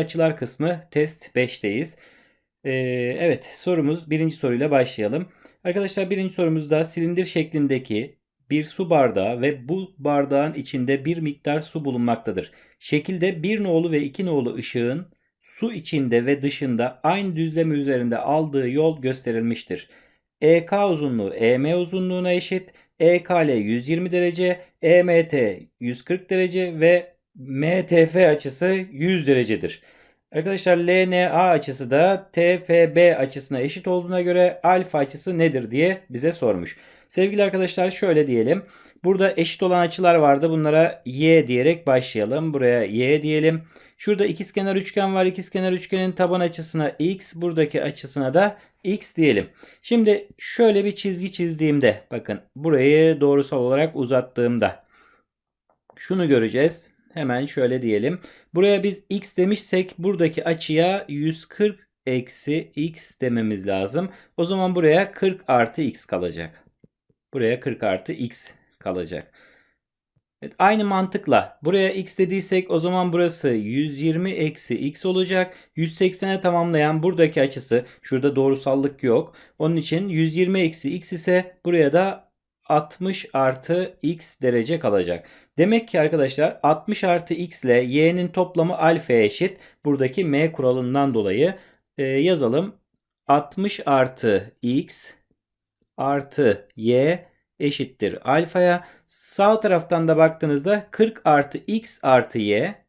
Açılar kısmı test 5'teyiz. Ee, evet sorumuz birinci soruyla başlayalım. Arkadaşlar birinci sorumuzda silindir şeklindeki bir su bardağı ve bu bardağın içinde bir miktar su bulunmaktadır. Şekilde bir nolu ve iki nolu ışığın su içinde ve dışında aynı düzlem üzerinde aldığı yol gösterilmiştir. EK uzunluğu EM uzunluğuna eşit. EKL 120 derece, EMT 140 derece ve MTF açısı 100 derecedir. Arkadaşlar LNA açısı da TFB açısına eşit olduğuna göre alfa açısı nedir diye bize sormuş. Sevgili arkadaşlar şöyle diyelim. Burada eşit olan açılar vardı. Bunlara y diyerek başlayalım. Buraya y diyelim. Şurada ikizkenar üçgen var. İkizkenar üçgenin taban açısına x, buradaki açısına da x diyelim. Şimdi şöyle bir çizgi çizdiğimde bakın burayı doğrusal olarak uzattığımda şunu göreceğiz. Hemen şöyle diyelim. Buraya biz x demişsek buradaki açıya 140 eksi x dememiz lazım. O zaman buraya 40 artı x kalacak. Buraya 40 artı x kalacak. Evet, aynı mantıkla buraya x dediysek o zaman burası 120 eksi x olacak. 180'e tamamlayan buradaki açısı şurada doğrusallık yok. Onun için 120 eksi x ise buraya da 60 artı x derece kalacak. Demek ki arkadaşlar 60 artı x ile y'nin toplamı alfaya eşit. Buradaki m kuralından dolayı e, yazalım. 60 artı x artı y eşittir alfaya. Sağ taraftan da baktığınızda 40 artı x artı y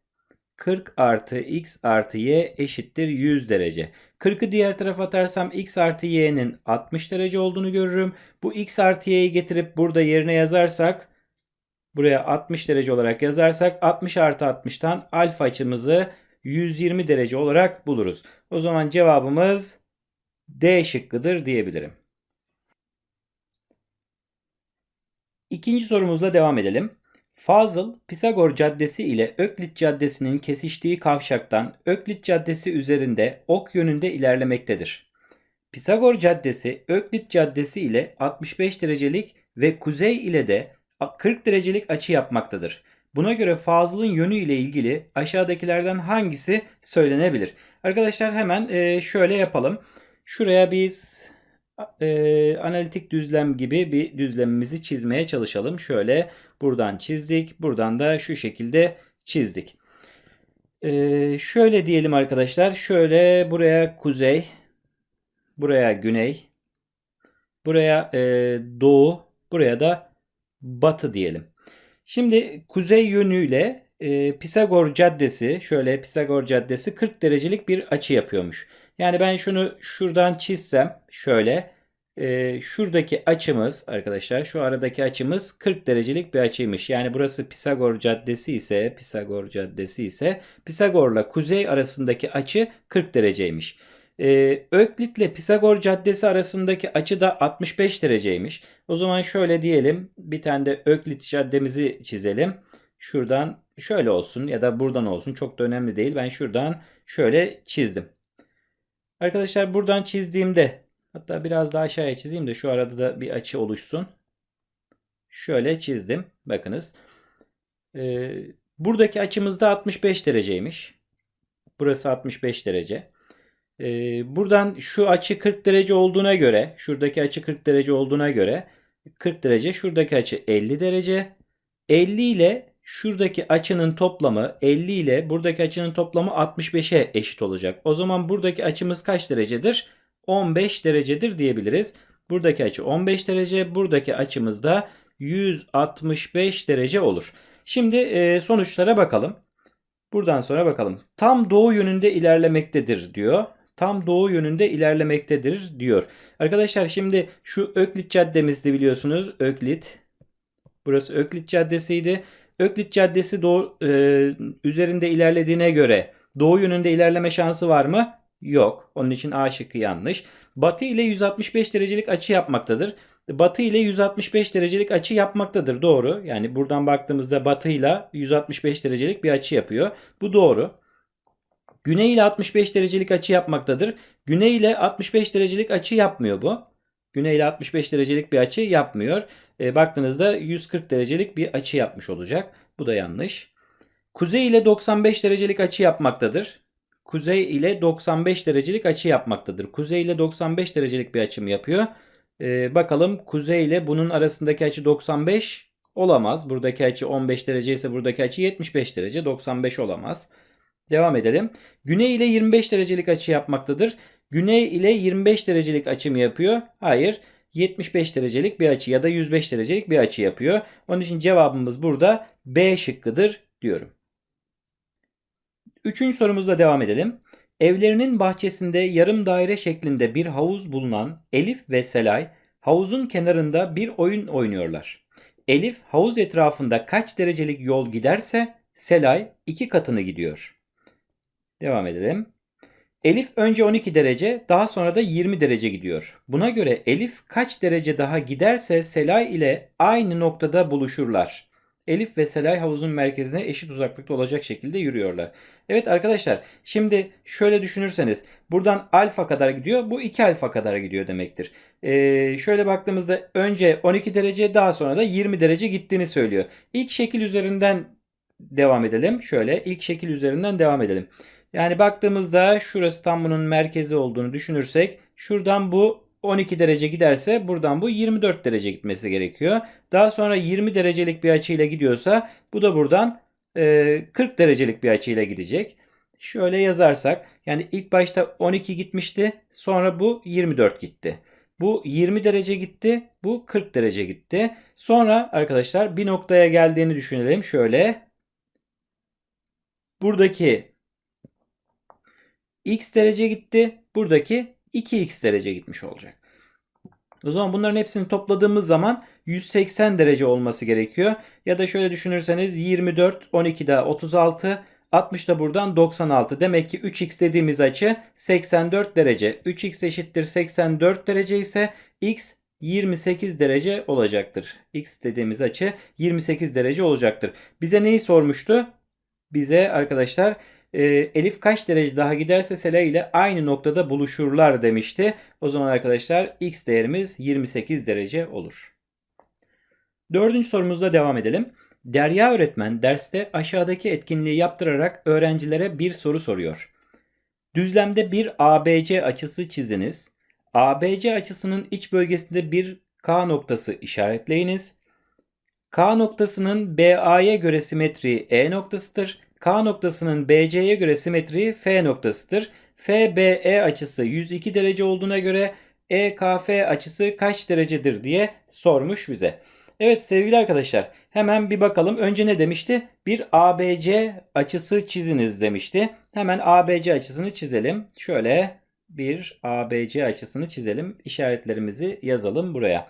40 artı x artı y eşittir 100 derece. 40'ı diğer tarafa atarsam x artı y'nin 60 derece olduğunu görürüm. Bu x artı y'yi getirip burada yerine yazarsak buraya 60 derece olarak yazarsak 60 artı 60'tan alfa açımızı 120 derece olarak buluruz. O zaman cevabımız D şıkkıdır diyebilirim. İkinci sorumuzla devam edelim. Fazıl, Pisagor Caddesi ile Öklit Caddesi'nin kesiştiği kavşaktan Öklit Caddesi üzerinde ok yönünde ilerlemektedir. Pisagor Caddesi, Öklit Caddesi ile 65 derecelik ve kuzey ile de 40 derecelik açı yapmaktadır. Buna göre Fazıl'ın yönü ile ilgili aşağıdakilerden hangisi söylenebilir? Arkadaşlar hemen şöyle yapalım. Şuraya biz e, analitik düzlem gibi bir düzlemimizi çizmeye çalışalım. Şöyle buradan çizdik. Buradan da şu şekilde çizdik. E, şöyle diyelim arkadaşlar. Şöyle buraya kuzey. Buraya güney. Buraya e, doğu. Buraya da batı diyelim. Şimdi kuzey yönüyle e, Pisagor Caddesi şöyle Pisagor Caddesi 40 derecelik bir açı yapıyormuş. Yani ben şunu şuradan çizsem şöyle e, şuradaki açımız arkadaşlar şu aradaki açımız 40 derecelik bir açıymış. Yani burası Pisagor Caddesi ise Pisagor Caddesi ise Pisagor'la kuzey arasındaki açı 40 dereceymiş. Ee, Öklit ile Pisagor Caddesi arasındaki açı da 65 dereceymiş. O zaman şöyle diyelim. Bir tane de Öklit Caddemizi çizelim. Şuradan şöyle olsun ya da buradan olsun. Çok da önemli değil. Ben şuradan şöyle çizdim. Arkadaşlar buradan çizdiğimde hatta biraz daha aşağıya çizeyim de şu arada da bir açı oluşsun. Şöyle çizdim. Bakınız. Ee, buradaki açımız da 65 dereceymiş. Burası 65 derece. Ee, buradan şu açı 40 derece olduğuna göre, şuradaki açı 40 derece olduğuna göre 40 derece, şuradaki açı 50 derece. 50 ile şuradaki açının toplamı 50 ile buradaki açının toplamı 65'e eşit olacak. O zaman buradaki açımız kaç derecedir? 15 derecedir diyebiliriz. Buradaki açı 15 derece, buradaki açımız da 165 derece olur. Şimdi e, sonuçlara bakalım. Buradan sonra bakalım. Tam doğu yönünde ilerlemektedir diyor tam doğu yönünde ilerlemektedir diyor. Arkadaşlar şimdi şu Öklit Caddemizdi biliyorsunuz. Öklit. Burası Öklit Caddesi'ydi. Öklit Caddesi doğu, e, üzerinde ilerlediğine göre doğu yönünde ilerleme şansı var mı? Yok. Onun için A şıkkı yanlış. Batı ile 165 derecelik açı yapmaktadır. Batı ile 165 derecelik açı yapmaktadır. Doğru. Yani buradan baktığımızda batı ile 165 derecelik bir açı yapıyor. Bu doğru. Güney ile 65 derecelik açı yapmaktadır. Güney ile 65 derecelik açı yapmıyor bu. Güney ile 65 derecelik bir açı yapmıyor. E, baktığınızda 140 derecelik bir açı yapmış olacak. Bu da yanlış. Kuzey ile 95 derecelik açı yapmaktadır. kuzey ile 95 derecelik açı yapmaktadır. Kuzey ile 95 derecelik bir açım yapıyor. Ee, bakalım kuzey ile bunun arasındaki açı 95 olamaz. Buradaki açı 15 derece ise buradaki açı 75 derece. 95 olamaz. Devam edelim. Güney ile 25 derecelik açı yapmaktadır. Güney ile 25 derecelik açı mı yapıyor? Hayır. 75 derecelik bir açı ya da 105 derecelik bir açı yapıyor. Onun için cevabımız burada B şıkkıdır diyorum. Üçüncü sorumuzla devam edelim. Evlerinin bahçesinde yarım daire şeklinde bir havuz bulunan Elif ve Selay havuzun kenarında bir oyun oynuyorlar. Elif havuz etrafında kaç derecelik yol giderse Selay iki katını gidiyor. Devam edelim. Elif önce 12 derece, daha sonra da 20 derece gidiyor. Buna göre Elif kaç derece daha giderse Selay ile aynı noktada buluşurlar. Elif ve Selay havuzun merkezine eşit uzaklıkta olacak şekilde yürüyorlar. Evet arkadaşlar şimdi şöyle düşünürseniz buradan alfa kadar gidiyor bu 2 alfa kadar gidiyor demektir. Ee, şöyle baktığımızda önce 12 derece daha sonra da 20 derece gittiğini söylüyor. İlk şekil üzerinden devam edelim. Şöyle ilk şekil üzerinden devam edelim. Yani baktığımızda şurası tam bunun merkezi olduğunu düşünürsek şuradan bu 12 derece giderse buradan bu 24 derece gitmesi gerekiyor. Daha sonra 20 derecelik bir açıyla gidiyorsa bu da buradan 40 derecelik bir açıyla gidecek. Şöyle yazarsak yani ilk başta 12 gitmişti sonra bu 24 gitti. Bu 20 derece gitti bu 40 derece gitti. Sonra arkadaşlar bir noktaya geldiğini düşünelim şöyle. Buradaki x derece gitti. Buradaki 2x derece gitmiş olacak. O zaman bunların hepsini topladığımız zaman 180 derece olması gerekiyor. Ya da şöyle düşünürseniz 24, 12 daha 36, 60 da buradan 96. Demek ki 3x dediğimiz açı 84 derece. 3x eşittir 84 derece ise x 28 derece olacaktır. X dediğimiz açı 28 derece olacaktır. Bize neyi sormuştu? Bize arkadaşlar e, Elif kaç derece daha giderse Sela ile aynı noktada buluşurlar demişti. O zaman arkadaşlar x değerimiz 28 derece olur. Dördüncü sorumuzla devam edelim. Derya öğretmen derste aşağıdaki etkinliği yaptırarak öğrencilere bir soru soruyor. Düzlemde bir ABC açısı çiziniz. ABC açısının iç bölgesinde bir K noktası işaretleyiniz. K noktasının BA'ya göre simetriği E noktasıdır. K noktasının BC'ye göre simetriği F noktasıdır. FBE açısı 102 derece olduğuna göre EKF açısı kaç derecedir diye sormuş bize. Evet sevgili arkadaşlar hemen bir bakalım. Önce ne demişti? Bir ABC açısı çiziniz demişti. Hemen ABC açısını çizelim. Şöyle bir ABC açısını çizelim. İşaretlerimizi yazalım buraya.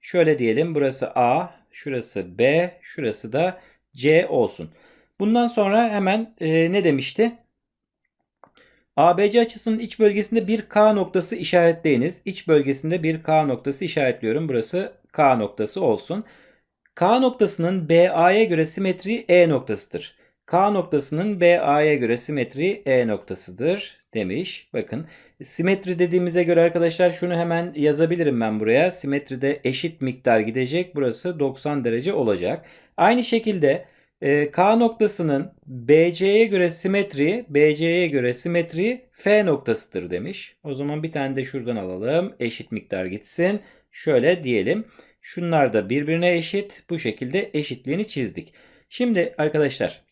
Şöyle diyelim burası A, şurası B, şurası da C olsun. Bundan sonra hemen e, ne demişti? ABC açısının iç bölgesinde bir K noktası işaretleyiniz. İç bölgesinde bir K noktası işaretliyorum. Burası K noktası olsun. K noktasının BA'ya göre simetriği E noktasıdır. K noktasının BA'ya göre simetriği E noktasıdır demiş. Bakın simetri dediğimize göre arkadaşlar şunu hemen yazabilirim ben buraya. Simetride eşit miktar gidecek. Burası 90 derece olacak. Aynı şekilde e, K noktasının BC'ye göre simetri, BC'ye göre simetri F noktasıdır demiş. O zaman bir tane de şuradan alalım. Eşit miktar gitsin. Şöyle diyelim. Şunlar da birbirine eşit. Bu şekilde eşitliğini çizdik. Şimdi arkadaşlar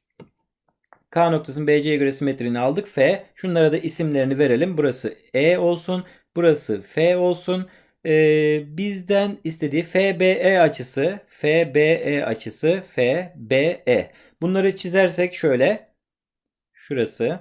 K noktasının BC'ye göre simetrini aldık. F. Şunlara da isimlerini verelim. Burası E olsun. Burası F olsun e, bizden istediği FBE açısı, FBE açısı, FBE. Bunları çizersek şöyle, şurası,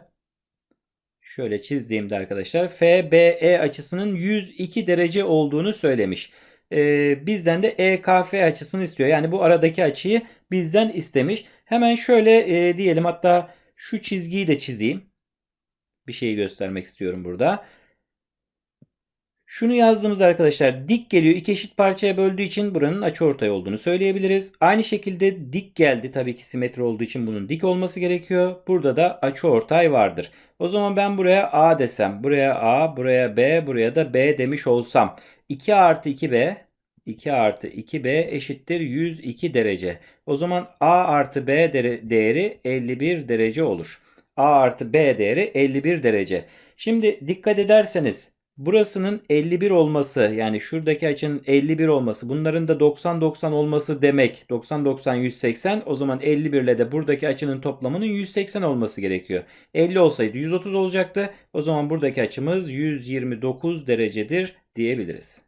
şöyle çizdiğimde arkadaşlar FBE açısının 102 derece olduğunu söylemiş. E, bizden de EKF açısını istiyor. Yani bu aradaki açıyı bizden istemiş. Hemen şöyle e, diyelim hatta şu çizgiyi de çizeyim. Bir şeyi göstermek istiyorum burada. Şunu yazdığımız arkadaşlar dik geliyor. iki eşit parçaya böldüğü için buranın açıortay olduğunu söyleyebiliriz. Aynı şekilde dik geldi. Tabii ki simetri olduğu için bunun dik olması gerekiyor. Burada da açıortay vardır. O zaman ben buraya A desem. Buraya A, buraya B, buraya da B demiş olsam. 2 artı 2B 2 artı 2B eşittir 102 derece. O zaman A artı B değeri 51 derece olur. A artı B değeri 51 derece. Şimdi dikkat ederseniz burasının 51 olması yani şuradaki açının 51 olması bunların da 90-90 olması demek 90-90-180 o zaman 51 ile de buradaki açının toplamının 180 olması gerekiyor. 50 olsaydı 130 olacaktı. O zaman buradaki açımız 129 derecedir diyebiliriz.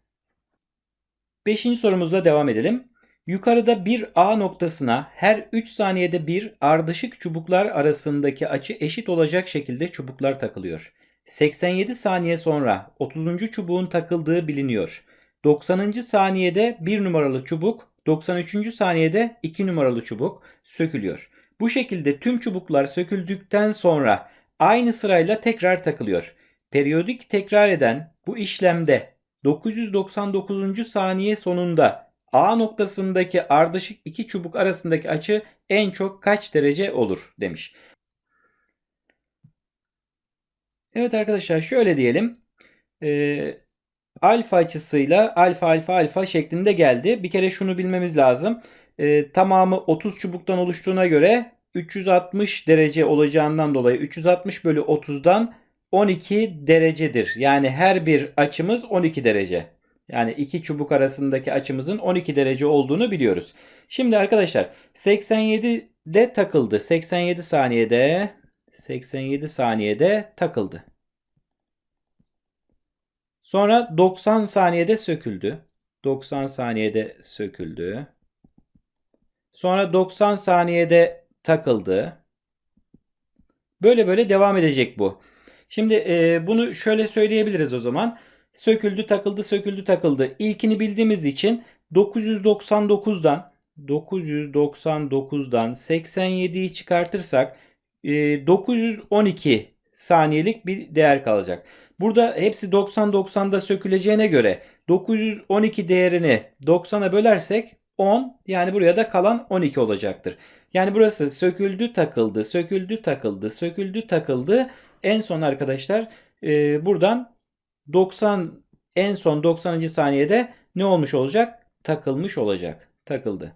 Beşinci sorumuzla devam edelim. Yukarıda bir A noktasına her 3 saniyede bir ardışık çubuklar arasındaki açı eşit olacak şekilde çubuklar takılıyor. 87 saniye sonra 30. çubuğun takıldığı biliniyor. 90. saniyede 1 numaralı çubuk, 93. saniyede 2 numaralı çubuk sökülüyor. Bu şekilde tüm çubuklar söküldükten sonra aynı sırayla tekrar takılıyor. Periyodik tekrar eden bu işlemde 999. saniye sonunda A noktasındaki ardışık iki çubuk arasındaki açı en çok kaç derece olur demiş. Evet arkadaşlar şöyle diyelim. Ee, alfa açısıyla alfa alfa alfa şeklinde geldi. Bir kere şunu bilmemiz lazım. Ee, tamamı 30 çubuktan oluştuğuna göre 360 derece olacağından dolayı 360 bölü 30'dan 12 derecedir. Yani her bir açımız 12 derece. Yani iki çubuk arasındaki açımızın 12 derece olduğunu biliyoruz. Şimdi arkadaşlar 87'de takıldı. 87 saniyede 87 saniyede takıldı. Sonra 90 saniyede söküldü. 90 saniyede söküldü. Sonra 90 saniyede takıldı. Böyle böyle devam edecek bu. Şimdi e, bunu şöyle söyleyebiliriz o zaman. Söküldü, takıldı, söküldü, takıldı. İlkini bildiğimiz için 999'dan 999'dan 87'yi çıkartırsak 912 e, saniyelik bir değer kalacak. Burada hepsi 90-90'da söküleceğine göre 912 değerini 90'a bölersek 10 yani buraya da kalan 12 olacaktır. Yani burası söküldü takıldı söküldü takıldı söküldü takıldı en son arkadaşlar e, buradan 90 en son 90. saniyede ne olmuş olacak? Takılmış olacak. Takıldı.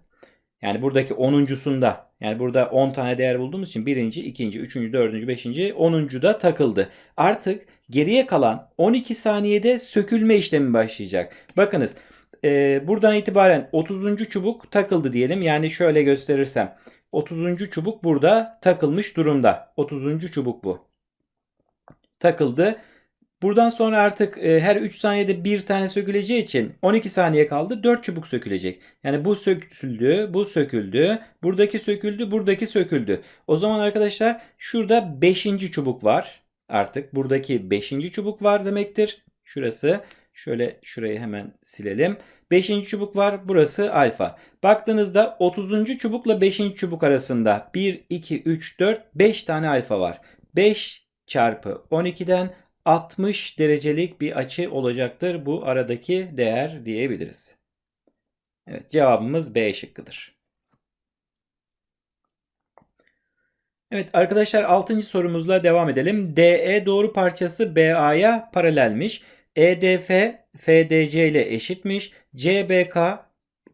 Yani buradaki 10'uncusunda yani burada 10 tane değer bulduğumuz için birinci, ikinci, üçüncü, dördüncü, beşinci, onuncu da takıldı. Artık geriye kalan 12 saniyede sökülme işlemi başlayacak. Bakınız e, buradan itibaren 30. çubuk takıldı diyelim. Yani şöyle gösterirsem 30. çubuk burada takılmış durumda. 30. çubuk bu. Takıldı. Buradan sonra artık e, her 3 saniyede bir tane söküleceği için 12 saniye kaldı 4 çubuk sökülecek. Yani bu söküldü, bu söküldü, buradaki söküldü, buradaki söküldü. O zaman arkadaşlar şurada 5. çubuk var. Artık buradaki 5. çubuk var demektir. Şurası şöyle şurayı hemen silelim. 5. çubuk var. Burası alfa. Baktığınızda 30. çubukla 5. çubuk arasında 1, 2, 3, 4, 5 tane alfa var. 5 çarpı 12'den 60 derecelik bir açı olacaktır bu aradaki değer diyebiliriz. Evet cevabımız B şıkkıdır. Evet arkadaşlar 6. sorumuzla devam edelim. DE doğru parçası BA'ya paralelmiş. EDF FDC ile eşitmiş. CBK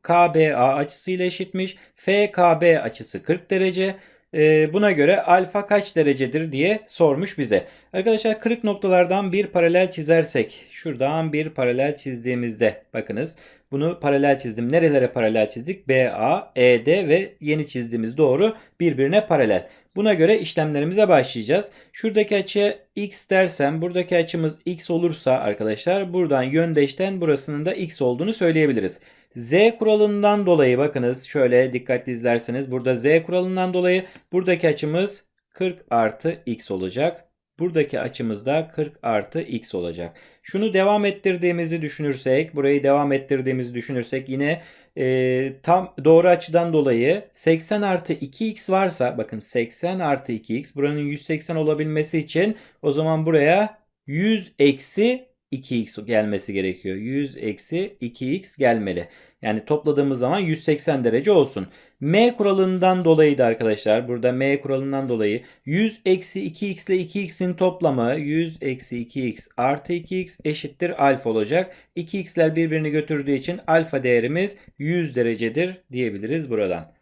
KBA açısıyla eşitmiş. FKB açısı 40 derece. Ee, buna göre alfa kaç derecedir diye sormuş bize. Arkadaşlar kırık noktalardan bir paralel çizersek şuradan bir paralel çizdiğimizde bakınız bunu paralel çizdim. Nerelere paralel çizdik? BA, ED ve yeni çizdiğimiz doğru birbirine paralel. Buna göre işlemlerimize başlayacağız. Şuradaki açı x dersem buradaki açımız x olursa arkadaşlar buradan yöndeşten burasının da x olduğunu söyleyebiliriz. Z kuralından dolayı bakınız şöyle dikkatli izlerseniz burada Z kuralından dolayı buradaki açımız 40 artı x olacak. Buradaki açımız da 40 artı x olacak. Şunu devam ettirdiğimizi düşünürsek, burayı devam ettirdiğimizi düşünürsek yine e, tam doğru açıdan dolayı 80 artı 2x varsa bakın 80 artı 2x buranın 180 olabilmesi için o zaman buraya 100 eksi 2x gelmesi gerekiyor. 100 eksi 2x gelmeli. Yani topladığımız zaman 180 derece olsun. M kuralından dolayı da arkadaşlar burada M kuralından dolayı 100 eksi 2x ile 2x'in toplamı 100 eksi 2x artı 2x eşittir alfa olacak. 2x'ler birbirini götürdüğü için alfa değerimiz 100 derecedir diyebiliriz buradan.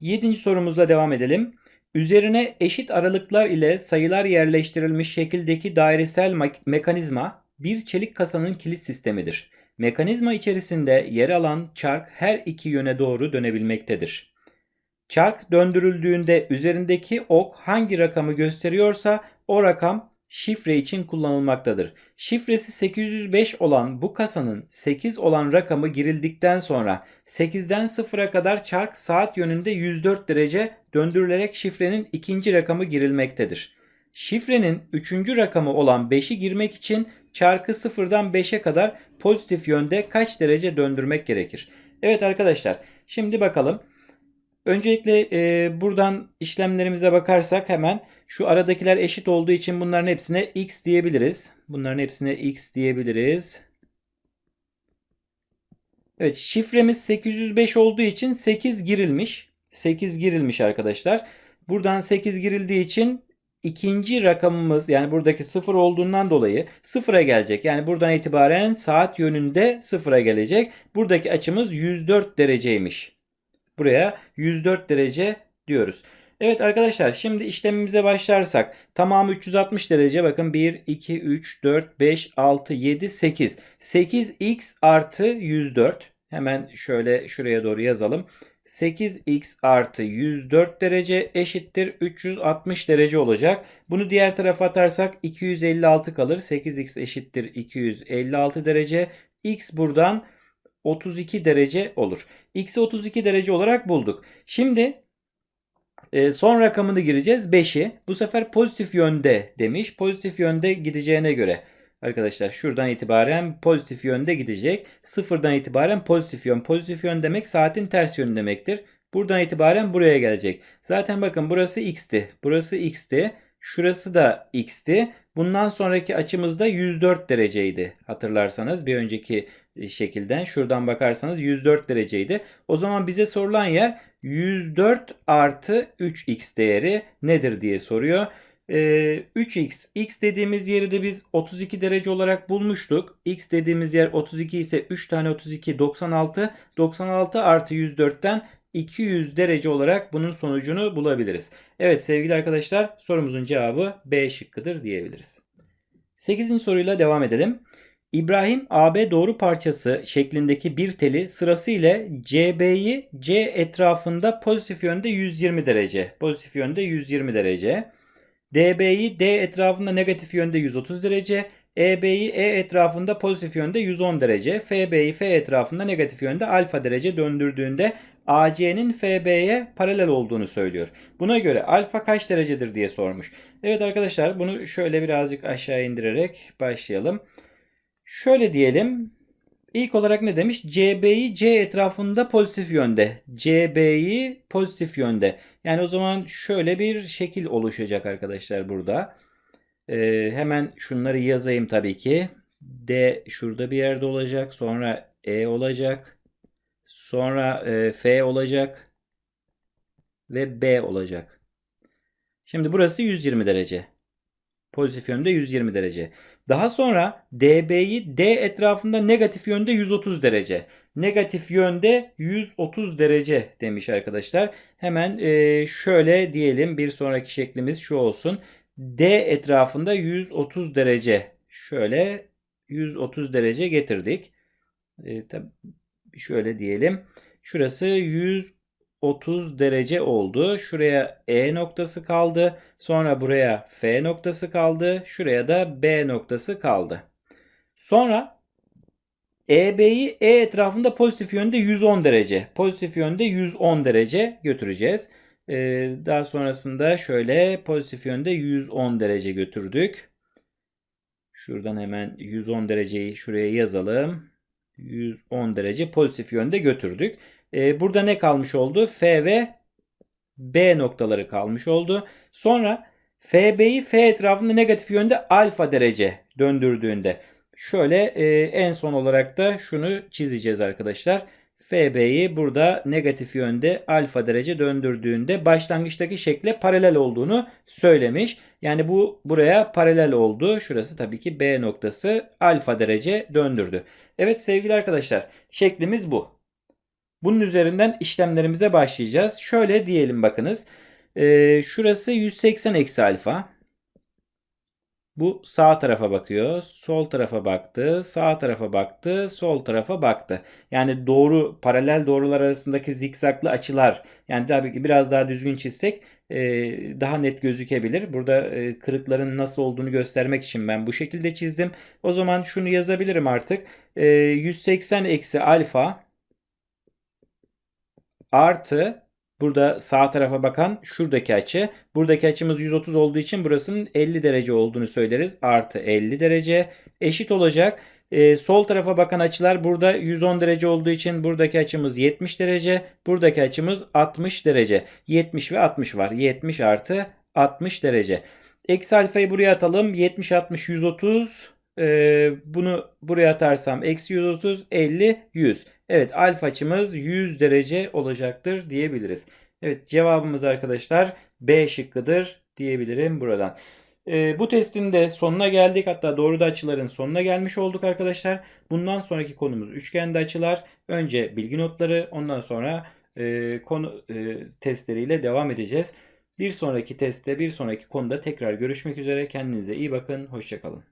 7. sorumuzla devam edelim. Üzerine eşit aralıklar ile sayılar yerleştirilmiş şekildeki dairesel mek- mekanizma bir çelik kasanın kilit sistemidir. Mekanizma içerisinde yer alan çark her iki yöne doğru dönebilmektedir. Çark döndürüldüğünde üzerindeki ok hangi rakamı gösteriyorsa o rakam şifre için kullanılmaktadır. Şifresi 805 olan bu kasanın 8 olan rakamı girildikten sonra 8'den 0'a kadar çark saat yönünde 104 derece döndürülerek şifrenin ikinci rakamı girilmektedir. Şifrenin üçüncü rakamı olan 5'i girmek için çarkı 0'dan 5'e kadar pozitif yönde kaç derece döndürmek gerekir? Evet arkadaşlar şimdi bakalım. Öncelikle e, buradan işlemlerimize bakarsak hemen şu aradakiler eşit olduğu için bunların hepsine x diyebiliriz. Bunların hepsine x diyebiliriz. Evet şifremiz 805 olduğu için 8 girilmiş. 8 girilmiş arkadaşlar. Buradan 8 girildiği için ikinci rakamımız yani buradaki 0 olduğundan dolayı 0'a gelecek. Yani buradan itibaren saat yönünde 0'a gelecek. Buradaki açımız 104 dereceymiş. Buraya 104 derece diyoruz. Evet arkadaşlar şimdi işlemimize başlarsak tamamı 360 derece bakın 1, 2, 3, 4, 5, 6, 7, 8. 8x artı 104 hemen şöyle şuraya doğru yazalım. 8x artı 104 derece eşittir 360 derece olacak. Bunu diğer tarafa atarsak 256 kalır. 8x eşittir 256 derece. x buradan 32 derece olur. X'i 32 derece olarak bulduk. Şimdi e, son rakamını gireceğiz 5'i. Bu sefer pozitif yönde demiş. Pozitif yönde gideceğine göre arkadaşlar şuradan itibaren pozitif yönde gidecek. Sıfırdan itibaren pozitif yön. Pozitif yön demek saatin ters yönü demektir. Buradan itibaren buraya gelecek. Zaten bakın burası x'ti. Burası x'ti. Şurası da x'ti. Bundan sonraki açımız da 104 dereceydi. Hatırlarsanız bir önceki şekilden şuradan bakarsanız 104 dereceydi. O zaman bize sorulan yer 104 artı 3x değeri nedir diye soruyor. Ee, 3x, x dediğimiz yeri de biz 32 derece olarak bulmuştuk. x dediğimiz yer 32 ise 3 tane 32 96. 96 artı 104'ten 200 derece olarak bunun sonucunu bulabiliriz. Evet sevgili arkadaşlar sorumuzun cevabı B şıkkıdır diyebiliriz. 8. soruyla devam edelim. İbrahim AB doğru parçası şeklindeki bir teli sırasıyla CB'yi C etrafında pozitif yönde 120 derece, pozitif yönde 120 derece, DB'yi D etrafında negatif yönde 130 derece, EB'yi E etrafında pozitif yönde 110 derece, FB'yi F etrafında negatif yönde alfa derece döndürdüğünde AC'nin FB'ye paralel olduğunu söylüyor. Buna göre alfa kaç derecedir diye sormuş. Evet arkadaşlar bunu şöyle birazcık aşağı indirerek başlayalım. Şöyle diyelim. İlk olarak ne demiş? CB'yi C etrafında pozitif yönde. CB'yi pozitif yönde. Yani o zaman şöyle bir şekil oluşacak arkadaşlar burada. Ee, hemen şunları yazayım tabii ki. D şurada bir yerde olacak. Sonra E olacak. Sonra e, F olacak. Ve B olacak. Şimdi burası 120 derece. Pozitif yönde 120 derece. Daha sonra DB'yi D etrafında negatif yönde 130 derece. Negatif yönde 130 derece demiş arkadaşlar. Hemen e, şöyle diyelim bir sonraki şeklimiz şu olsun. D etrafında 130 derece. Şöyle 130 derece getirdik. E, şöyle diyelim. Şurası 130 derece oldu. Şuraya E noktası kaldı. Sonra buraya F noktası kaldı. Şuraya da B noktası kaldı. Sonra EB'yi E etrafında pozitif yönde 110 derece. Pozitif yönde 110 derece götüreceğiz. Ee, daha sonrasında şöyle pozitif yönde 110 derece götürdük. Şuradan hemen 110 dereceyi şuraya yazalım. 110 derece pozitif yönde götürdük. Ee, burada ne kalmış oldu? F ve B noktaları kalmış oldu. Sonra FB'yi F etrafında negatif yönde alfa derece döndürdüğünde şöyle e, en son olarak da şunu çizeceğiz arkadaşlar. FB'yi burada negatif yönde alfa derece döndürdüğünde başlangıçtaki şekle paralel olduğunu söylemiş. Yani bu buraya paralel oldu. Şurası tabii ki B noktası alfa derece döndürdü. Evet sevgili arkadaşlar şeklimiz bu. Bunun üzerinden işlemlerimize başlayacağız. Şöyle diyelim bakınız. Ee, şurası 180 eksi alfa. Bu sağ tarafa bakıyor, sol tarafa baktı, sağ tarafa baktı, sol tarafa baktı. Yani doğru paralel doğrular arasındaki zikzaklı açılar. Yani tabii ki biraz daha düzgün çizsek e, daha net gözükebilir. Burada e, kırıkların nasıl olduğunu göstermek için ben bu şekilde çizdim. O zaman şunu yazabilirim artık. E, 180 eksi alfa artı burada sağ tarafa bakan şuradaki açı. Buradaki açımız 130 olduğu için burasının 50 derece olduğunu söyleriz. Artı 50 derece eşit olacak. Ee, sol tarafa bakan açılar burada 110 derece olduğu için buradaki açımız 70 derece. Buradaki açımız 60 derece. 70 ve 60 var. 70 artı 60 derece. Eksi alfayı buraya atalım. 70, 60, 130. Ee, bunu buraya atarsam eksi 130, 50, 100. Evet alfa açımız 100 derece olacaktır diyebiliriz. Evet cevabımız arkadaşlar B şıkkıdır diyebilirim buradan. Ee, bu testin de sonuna geldik. Hatta doğru da açıların sonuna gelmiş olduk arkadaşlar. Bundan sonraki konumuz üçgende açılar. Önce bilgi notları ondan sonra e, konu e, testleriyle devam edeceğiz. Bir sonraki testte bir sonraki konuda tekrar görüşmek üzere. Kendinize iyi bakın. Hoşçakalın.